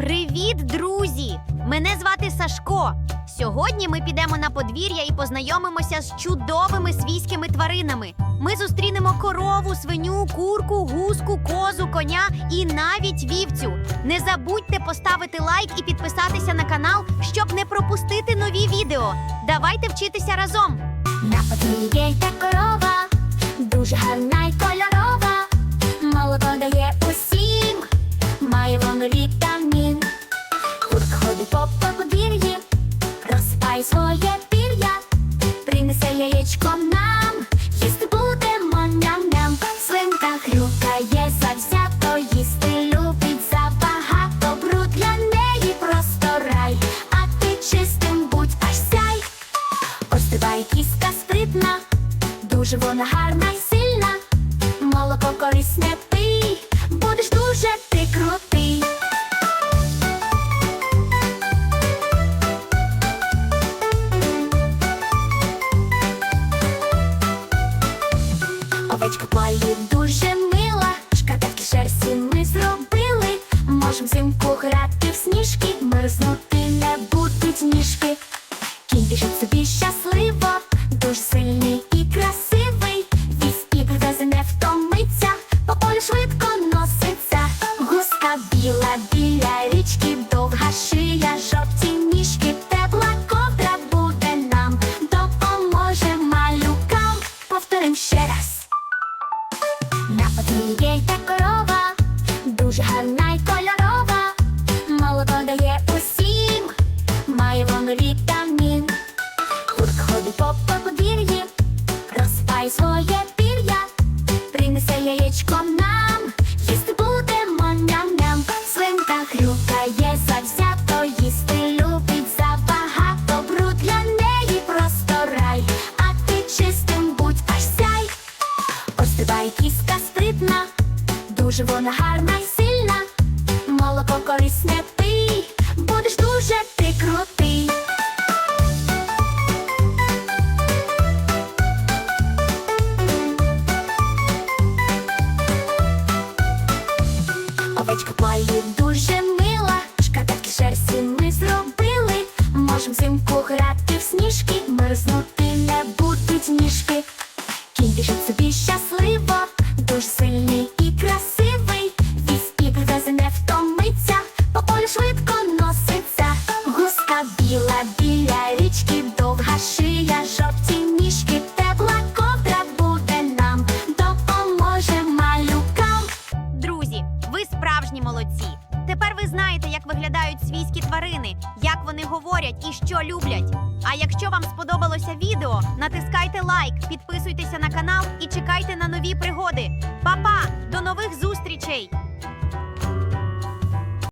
Привіт, друзі! Мене звати Сашко. Сьогодні ми підемо на подвір'я і познайомимося з чудовими свійськими тваринами. Ми зустрінемо корову, свиню, курку, гуску, козу, коня і навіть вівцю. Не забудьте поставити лайк і підписатися на канал, щоб не пропустити нові відео. Давайте вчитися разом. На подвір'ї йде корова, дуже гарна й кольорова, принесе яєчко нам, їсти будемо ням-ням. Свинка хрюкає завзято, їсти любить забагато, бруд для неї просто рай, а ти чистим будь аж сяй. Ось тебе кіска спритна, дуже вона гарна й сильна. Молоко корисне Овечка полі дуже мила, шкарпетки шерсті ми зробили. Можем взимку грати в сніжки, мерзнути не будуть ніжки. Кінь біжить собі щасливо, дуже сильний і красивий. Віз і привезе не втомиться, по полю швидко носиться. Гуска біла біля річки, довга шия, жовті ніжки, тепла ковдра буде нам, допоможе малюкам. Повторим ще гарна молоко дає усім, має воно вітамін. Курка ходить по подвір'ї, розпай своє пір'я, принесе яєчко нам, їсти будемо ням-ням. Свинка хрюкає завзято, їсти любить забагато, бруд для неї просто рай, а ти чистим будь аж сяй. Ось тебе кіска спритна, дуже вона гарна Овечка полі дуже мила, шкарпетки шерсті ми зробили. Можем взимку грати в сніжки, мерзнути не будуть ніжки. Кінь біжить собі щасливо, дуже сильний і красивий. Віз і привезе не втомиться, по полю швидко носиться. Гуска біла біля вони говорять і що люблять. А якщо вам сподобалося відео, натискайте лайк, підписуйтеся на канал і чекайте на нові пригоди. Па-па! До нових зустрічей!